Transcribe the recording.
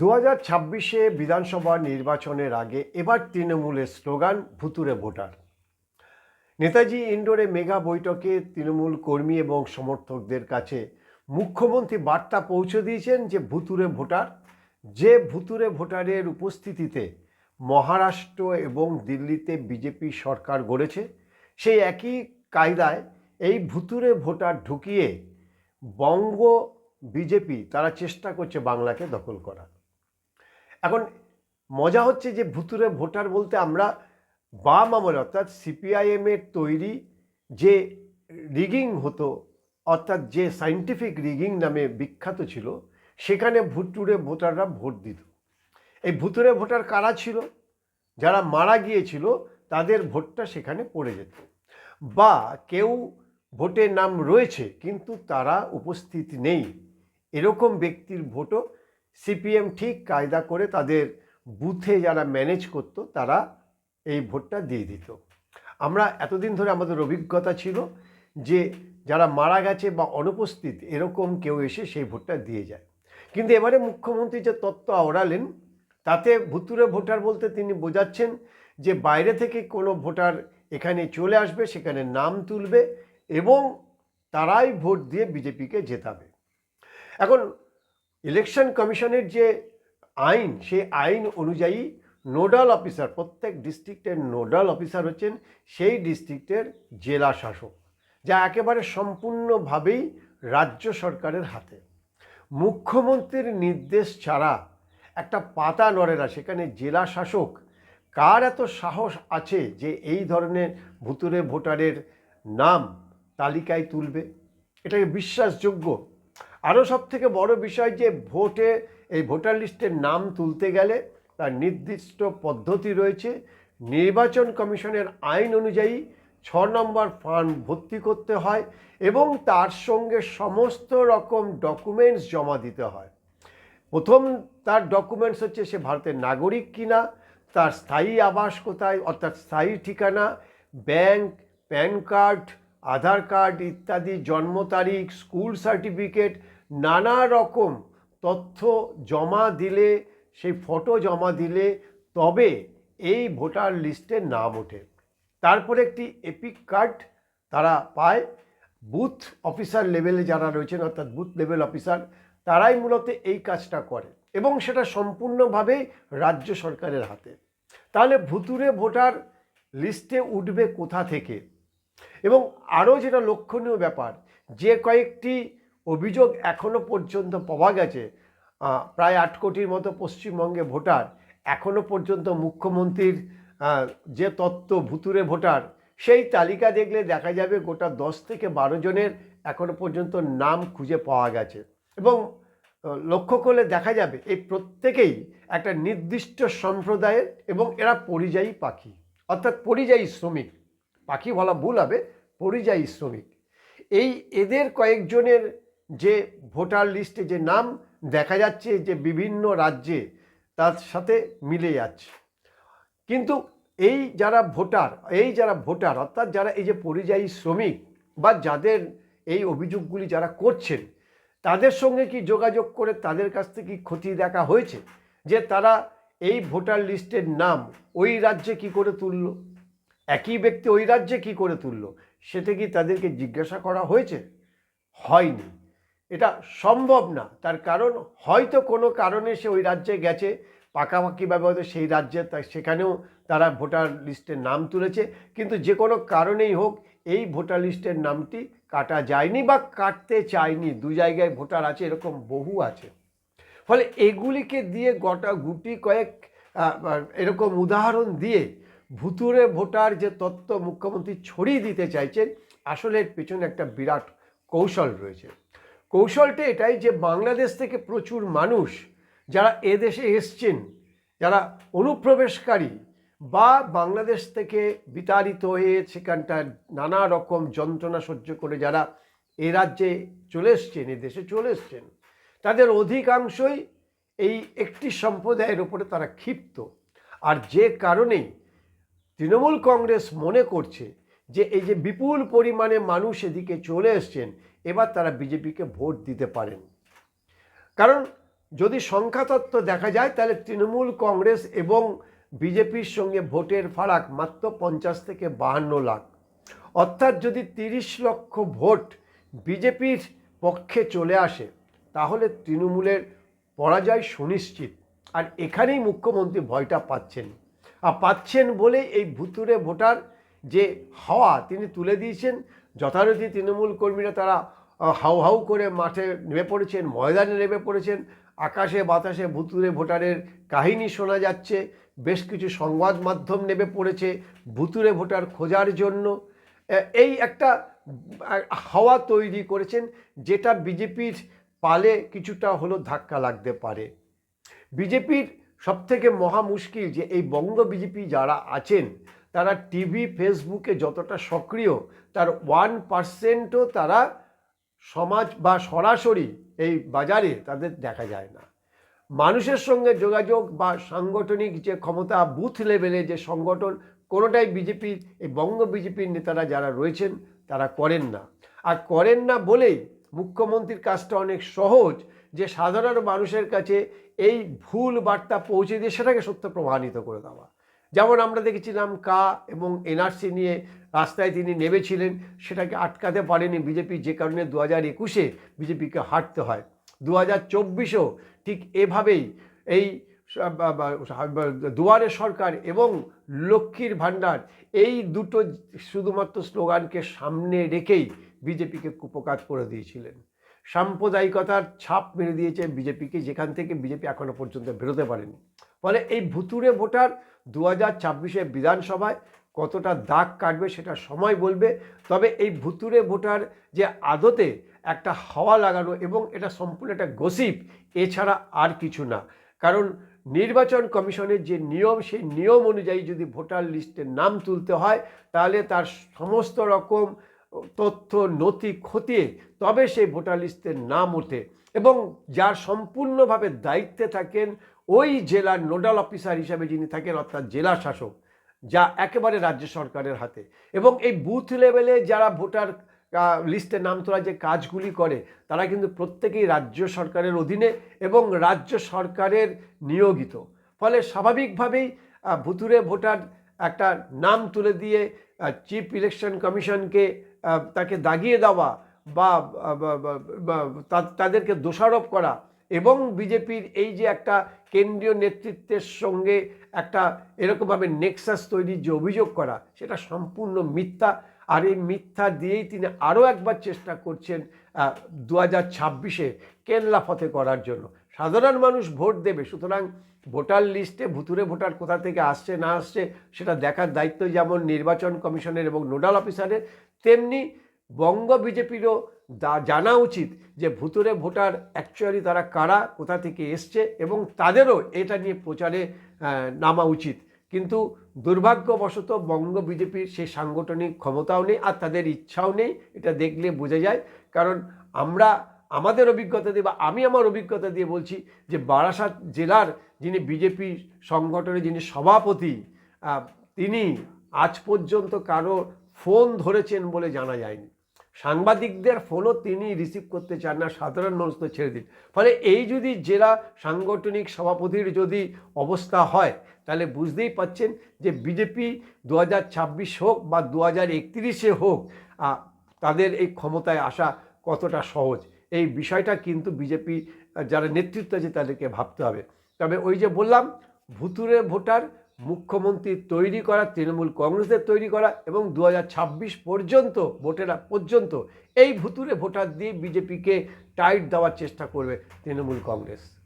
দু হাজার ছাব্বিশে বিধানসভা নির্বাচনের আগে এবার তৃণমূলের স্লোগান ভুতুরে ভোটার। নেতাজি ইন্ডোরে মেগা বৈঠকে তৃণমূল কর্মী এবং সমর্থকদের কাছে মুখ্যমন্ত্রী বার্তা পৌঁছে দিয়েছেন যে ভুতুরে ভোটার। যে ভুতুরে ভোটারের উপস্থিতিতে মহারাষ্ট্র এবং দিল্লিতে বিজেপি সরকার গড়েছে, সেই একই কায়দায় এই ভুতুরে ভোটার ঢুকিয়ে বঙ্গ বিজেপি তারা চেষ্টা করছে বাংলাকে দখল করার। এখন মজা হচ্ছে যে ভুতুরে ভোটার বলতে আমরা বাম আমলে, অর্থাৎ সিপিআইএমের তৈরি যে রিগিং হতো, অর্থাৎ যে সাইন্টিফিক রিগিং নামে বিখ্যাত ছিল, সেখানে ভুতুরে ভোটাররা ভোট দিত। এই ভুতুরে ভোটার কারা ছিল? যারা মারা গিয়েছিল, তাদের ভোটটা সেখানে পড়ে যেত। বা কেউ ভোটের নাম রয়েছে, কিন্তু তারা উপস্থিত নেই। এরকম ব্যক্তির ভোটও সিপিএম ঠিক কায়দা করে তাদের বুথে যারা ম্যানেজ করত, তারা এই ভোটটা দিয়ে দিত। আমরা এতদিন ধরে আমাদের অভিজ্ঞতা ছিল যে যারা মারা গেছে বা অনুপস্থিত এরকম কেউ এসে সেই ভোটটা দিয়ে যায়। কিন্তু এবারে মুখ্যমন্ত্রী যে তত্ত্ব আওড়ালেন, তাতে ভুতুরে ভোটার বলতে তিনি বোঝাচ্ছেন যে বাইরে থেকে কোনো ভোটার এখানে চলে আসবে, সেখানে নাম তুলবে এবং তারাই ভোট দিয়ে বিজেপিকে জেতাবে। এখন ইলেকশন কমিশনের যে আইন, সেই আইন অনুযায়ী নোডাল অফিসার, প্রত্যেক ডিস্ট্রিক্টের নোডাল অফিসার হচ্ছেন সেই ডিস্ট্রিক্টের জেলা শাসক, যা একেবারে সম্পূর্ণভাবেই রাজ্য সরকারের হাতে। মুখ্যমন্ত্রীর নির্দেশ ছাড়া একটা পাতা নড়ে না, সেখানে জেলা শাসক কার এত সাহস আছে যে এই ধরনের ভুতুরে ভোটারের নাম তালিকায় তুলবে? এটাকে বিশ্বাসযোগ্য আরও সব থেকে বড় বিষয় যে ভোটে এই ভোটার লিস্টের নাম তুলতে গেলে তার নির্দিষ্ট পদ্ধতি রয়েছে। নির্বাচন কমিশনের আইন অনুযায়ী ছ নম্বর ফর্ম ভর্তি করতে হয় এবং তার সঙ্গে সমস্ত রকম ডকুমেন্টস জমা দিতে হয়। প্রথম তার ডকুমেন্টস হচ্ছে সে ভারতের নাগরিক কিনা, তার স্থায়ী আবাস কোথায়, অর্থাৎ স্থায়ী ঠিকানা, bank, PAN card, Aadhaar card ইত্যাদি জন্ম তারিখ, স্কুল সার্টিফিকেট নানা রকম তথ্য জমা দিলে, সেই ফটো জমা দিলে, তবে এই ভোটার লিস্টে নাম ওঠে। তারপরে একটি এপিক কার্ড তারা পায়। বুথ অফিসার লেভেলে যারা রয়েছেন, অর্থাৎ বুথ লেভেল অফিসার তারাই মূলত এই কাজটা করে এবং সেটা সম্পূর্ণভাবেই রাজ্য সরকারের হাতে। তাহলে ভুতুরে ভোটার লিস্টে উঠবে কোথা থেকে? এবং আরও যেটা লক্ষণীয় ব্যাপার, যে কয়েকটি অভিযোগ এখনও পর্যন্ত পাওয়া গেছে। প্রায় আট কোটির মতো পশ্চিমবঙ্গে ভোটার। এখনও পর্যন্ত মুখ্যমন্ত্রীর যে তত্ত্ব ভুতুরে ভোটার, সেই তালিকা দেখলে দেখা যাবে গোটা দশ থেকে বারো জনের এখনও পর্যন্ত নাম খুঁজে পাওয়া গেছে। এবং লক্ষ্য করলে দেখা যাবে এই প্রত্যেকেই একটা নির্দিষ্ট সম্প্রদায়ের এবং এরা পরিযায়ী পাখি। অর্থাৎ পরিযায়ী শ্রমিক। পাখি বলা ভুল হবে, পরিযায়ী শ্রমিক। এই এদের কয়েকজনের যে ভোটার লিস্টে যে নাম দেখা যাচ্ছে যে বিভিন্ন রাজ্যে, তার সাথে মিলে যাচ্ছে। কিন্তু এই যারা ভোটার, এই যারা ভোটার, অর্থাৎ যারা এই যে পরিযায়ী শ্রমিক বা যাদের এই অভিযোগগুলি যারা করছেন, তাদের সঙ্গে কি যোগাযোগ করে তাদের কাছ থেকে কি খতিয়ে দেখা হয়েছে? যে তারা এই ভোটার লিস্টের নাম ওই রাজ্যে কি করে তুলল? একই ব্যক্তি ওই রাজ্যে কি করে তুললো? সেটা কি তাদেরকে জিজ্ঞাসা করা হয়েছে? হয়নি। এটা সম্ভব না। তার কারণ হয়তো কোনো কারণে সে ওই রাজ্যে গেছে পাকাপাকিভাবে হয়তো সেই রাজ্যে সেখানেও তারা ভোটার লিস্টের নাম তুলেছে, কিন্তু যে কোনো কারণেই হোক এই ভোটার লিস্টের নামটি কাটা যায়নি বা কাটতে চায়নি। দু জায়গায় ভোটার আছে, এরকম বহু আছে। ফলে এগুলিকে দিয়ে গোটা গুটি কয়েক এরকম উদাহরণ দিয়ে ভুতুরে ভোটার যে তত্ত্ব মুখ্যমন্ত্রী ছড়িয়ে দিতে চাইছেন আসলে এর পেছনে একটা বিরাট কৌশল রয়েছে। কৌশলটা এটাই যে বাংলাদেশ থেকে প্রচুর মানুষ যারা এদেশে এসছেন, যারা অনুপ্রবেশকারী বা বাংলাদেশ থেকে বিতাড়িত হয়ে সেখানটায় নানা রকম যন্ত্রণা সহ্য করে যারা এ রাজ্যে চলে এসছেন, এ দেশে চলে এসছেন, তাদের অধিকাংশই এই একটি সম্প্রদায়ের উপরে তারা ক্ষিপ্ত। আর যে কারণেই তৃণমূল কংগ্রেস মনে করছে যে এই যে বিপুল পরিমাণে মানুষ এদিকে চলে এসছেন, এবার তারা বিজেপিকে ভোট দিতে পারেন। কারণ যদি সংখ্যাতত্ত্ব দেখা যায়, তাহলে তৃণমূল কংগ্রেস এবং বিজেপির সঙ্গে ভোটের ফারাক মাত্র পঞ্চাশ থেকে বাহান্ন লাখ। অর্থাৎ যদি তিরিশ লক্ষ ভোট বিজেপির পক্ষে চলে আসে, তাহলে তৃণমূলের পরাজয় সুনিশ্চিত। আর এখানেই মুখ্যমন্ত্রী ভয়টা পাচ্ছেন। আর পাচ্ছেন বলে এই ভুতুরে ভোটার যে হাওয়া তিনি তুলে দিয়েছেন, যথারীতি তৃণমূল কর্মীরা তারা হাউ হাউ করে মাঠে নেমে পড়েছেন, ময়দানে নেমে পড়েছেন, আকাশে বাতাসে ভুতুরে ভোটারের কাহিনী শোনা যাচ্ছে, বেশ কিছু সংবাদ মাধ্যম নেমে পড়েছে ভুতুরে ভোটার খোঁজার জন্য। এই একটা হাওয়া তৈরি করেছেন যেটা বিজেপির পালে কিছুটা হলো ধাক্কা লাগতে পারে। বিজেপির সবথেকে মহা মুশকিল যে এই বঙ্গ বিজেপি যারা আছেন তারা টিভি, ফেসবুকে যতটা সক্রিয়, তার ওয়ান পার্সেন্টও তারা সমাজ বা সরাসরি এই বাজারে তাদের দেখা যায় না। মানুষের সঙ্গে যোগাযোগ বা সাংগঠনিক যে ক্ষমতা, বুথ লেভেলে যে সংগঠন, কোনোটাই বিজেপির এই বঙ্গ বিজেপির নেতারা যারা রয়েছেন, তারা করেন না। আর করেন না বলেই মুখ্যমন্ত্রীর কাজটা অনেক সহজ, যে সাধারণ মানুষের কাছে এই ভুল বার্তা পৌঁছে দিয়ে সেটাকে সত্য প্রমাণিত করে দেওয়া। যেমন আমরা দেখেছিলাম কা এবং এনআরসি নিয়ে রাস্তায় তিনি নেমেছিলেন, সেটাকে আটকাতে পারেনি বিজেপি, যে কারণে দু হাজার একুশে বিজেপিকে হাঁটতে হয়। দু হাজার চব্বিশেও ঠিক এভাবেই এই দুয়ারে সরকার এবং লক্ষ্মীর ভাণ্ডার এই দুটো শুধুমাত্র স্লোগানকে সামনে রেখেই বিজেপিকে কুপকাত করে দিয়েছিলেন। সাম্প্রদায়িকতার ছাপ মেরে দিয়েছে বিজেপিকে, যেখান থেকে বিজেপি এখনও পর্যন্ত বেরোতে পারেনি। ফলে এই ভুতুরে ভোটার দু হাজার ছাব্বিশে বিধানসভায় কতটা দাগ কাটবে সেটা সময় বলবে। তবে এই ভুতুরে ভোটার যে আদতে একটা হাওয়া লাগানো এবং এটা সম্পূর্ণ একটা গসিপ, এছাড়া আর কিছু না। কারণ নির্বাচন কমিশনের যে নিয়ম, সেই নিয়ম অনুযায়ী যদি ভোটার লিস্টে নাম তুলতে হয়, তাহলে তার সমস্ত রকম তথ্য, নথি খতিয়ে তবে সেই ভোটার লিস্টের নাম ওঠে। এবং যার সম্পূর্ণভাবে দায়িত্বে থাকেন ওই জেলার নোডাল অফিসার হিসাবে যিনি থাকেন, অর্থাৎ জেলা শাসক, যা একেবারে রাজ্য সরকারের হাতে। এবং এই বুথ লেভেলে যারা ভোটার লিস্টে নাম তোলা যে কাজগুলি করে, তারা কিন্তু প্রত্যেকেই রাজ্য সরকারের অধীনে এবং রাজ্য সরকারের নিয়োগিত ফলে স্বাভাবিকভাবেই ভুতুরে ভোটার একটা নাম তুলে দিয়ে চিফ ইলেকশন কমিশনকে তাকে দাগিয়ে দেওয়া বা তাদেরকে দোষারোপ করা এবং বিজেপির এই যে একটা কেন্দ্রীয় নেতৃত্বের সঙ্গে একটা এরকমভাবে নেক্সাস তৈরির যে অভিযোগ করা, সেটা সম্পূর্ণ মিথ্যা। আর এই মিথ্যা দিয়েই তিনি আরও একবার চেষ্টা করছেন দু হাজার ছাব্বিশে কেল্লা করার জন্য। সাধারণ মানুষ ভোট দেবে, সুতরাং ভোটার লিস্টে ভুতুরে ভোটার কোথা থেকে আসছে, না আসছে, সেটা দেখার দায়িত্ব যেমন নির্বাচন কমিশনের এবং নোডাল অফিসারের, তেমনি বঙ্গ বিজেপিরও জানা উচিত যে ভুতুরে ভোটার অ্যাকচুয়ালি তারা কারা, কোথা থেকে এসছে এবং তাদেরও এটা নিয়ে প্রচারে নামা উচিত। কিন্তু দুর্ভাগ্যবশত বঙ্গ বিজেপির সেই সাংগঠনিক ক্ষমতাও নেই আর তাদের ইচ্ছাও নেই, এটা দেখলে বোঝা যায়। কারণ আমরা আমাদের অভিজ্ঞতা দিয়ে বা আমি আমার অভিজ্ঞতা দিয়ে বলছি যে বারাসাত জেলার যিনি বিজেপি সংগঠনের যিনি সভাপতি তিনি আজ পর্যন্ত কারও ফোন ধরেছেন বলে জানা যায়নি। সাংবাদিকদের ফোনও তিনি রিসিভ করতে চান না, সাধারণ মানুষ তো ছেড়ে দিন। ফলে এই যদি জেলা সাংগঠনিক সভাপতির যদি অবস্থা হয়, তাহলে বুঝতেই পাচ্ছেন যে বিজেপি দু হাজার ছাব্বিশ হোক বা দু হোক তাদের এই ক্ষমতায় আসা কতটা সহজ? এই বিষয়টা কিন্তু বিজেপি যারা নেতৃত্ব আছে তাদেরকে ভাবতে হবে। তবে ওই যে বললাম ভুতুরে ভোটার মুখ্যমন্ত্রী তৈরি করা, তৃণমূল কংগ্রেসের তৈরি করা এবং দু হাজার ছাব্বিশ পর্যন্ত, ভোটেরা পর্যন্ত এই ভুতুরে ভোটার দিয়ে বিজেপিকে টাইট দেওয়ার চেষ্টা করবে তৃণমূল কংগ্রেস।